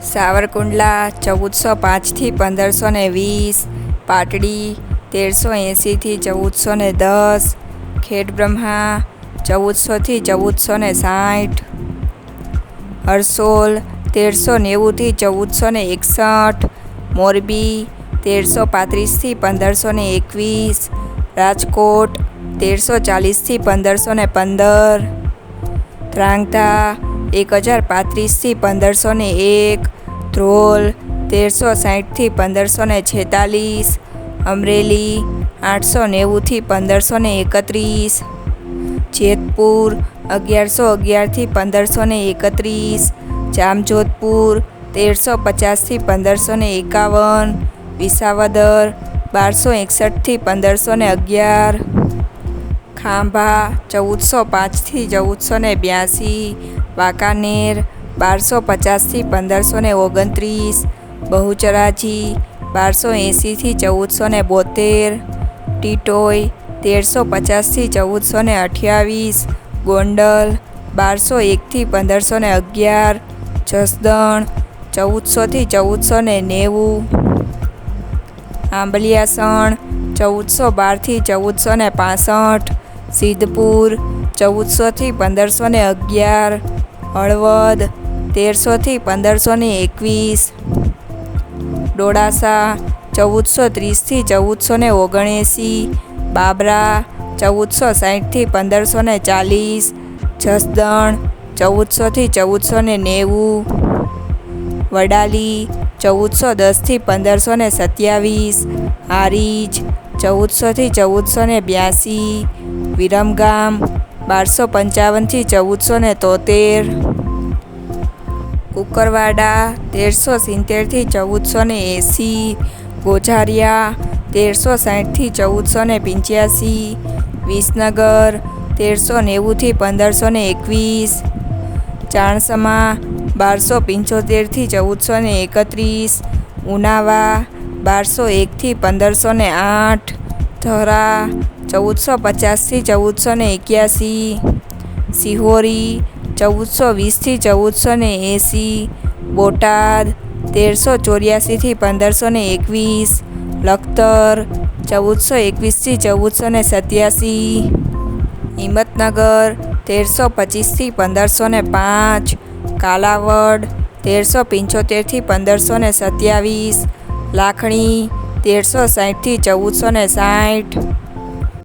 સાવરકુંડલા ચૌદસો પાંચથી પંદરસો ને વીસ, પાટડી તેરસો એંસીથી ચૌદસો ને દસ, ખેડબ્રહ્મા ચૌદસોથી ચૌદસો ને સાઠ હરસોલ તેરસો નેવુંથી ચૌદસો ને એકસઠ, મોરબી તેરસો પાંત્રીસથી પંદરસો ને એકવીસ, રાજકોટ તેરસો ચાલીસથી પંદરસો ને પંદર, ત્રાંગધા એક હજાર પાંત્રીસથી પંદરસો ને એક, ધ્રોલ તેરસો સાઠથી પંદરસો ને છેતાલીસ, અમરેલી આઠસો નેવુંથી પંદરસો ને એકત્રીસ, જેતપુર અગિયારસો અગિયારથી પંદરસો ને એકત્રીસ, જામજોધપુર તેરસો પચાસથી પંદરસો ને એકાવન, વિસાવદર બારસો એકસઠથી પંદરસો ને અગિયાર, ખાંભા ચૌદસો પાંચથી ચૌદસો ને બ્યાસી વાંકાનેર, બારસો પચાસથી પંદરસો ને ઓગણત્રીસ, બહુચરાજી, બારસો એંસીથી ચૌદસો ને બોતેર, ટીટોય, તેરસો પચાસથી ચૌદસો ને અઠ્યાવીસ, ગોંડલ, બારસો એકથી પંદરસો ને અગિયાર, જસદણ, ચૌદસોથી ચૌદસો ને નેવું, આંબલિયાસણ, ચૌદસો બારથી ચૌદસો ને પાસઠ, સિદ્ધપુર, ચૌદસોથી પંદરસો ને અગિયાર હળવદ તેરસોથી પંદરસો ને એકવીસ. ડોળાસા, ચૌદસો ત્રીસથી ચૌદસો ને ઓગણએંસી. બાબરા, ચૌદસો સાઠથી પંદરસો ને ચાલીસ. જસદણ ચૌદસોથી ચૌદસો ને નેવું. વડાલી, ચૌદસો દસથી પંદરસો ને સત્યાવીસ. હારીજ ચૌદસોથી ચૌદસો ને બ્યાસી. વિરમગામ બારસો પંચાવનથી ચૌદસો ને તોતેર. કુકરવાડા તેરસો સિત્તેરથી ચૌદસો ને એંસી. ગોઝારિયા તેરસો સાઠથી ચૌદસો ને પંચ્યાસી. વિસનગર તેરસો નેવુંથી પંદરસો ને એકવીસ. ચાણસમા બારસો પંચોતેરથી ચૌદસો ને એકત્રીસ. ઉનાવા બારસો એકથી પંદરસો ને આઠ. ધરા ચૌદસો પચાસથી ચૌદસો ને એક્યાસી, સિહોરી ચૌદસો વીસથી ચૌદસો ને એંસી, બોટાદ તેરસો ચોર્યાસીથી પંદરસો ને એકવીસ, લખતર ચૌદસો એકવીસથી ચૌદસો ને સત્યાસી, હિંમતનગર તેરસો પચીસથી પંદરસો ને પાંચ, કાલાવડ તેરસો પંચોતેરથી પંદરસો ને સત્યાવીસ, લાખણી તેરસો સાહીઠથી ચૌદસો ને સાઠ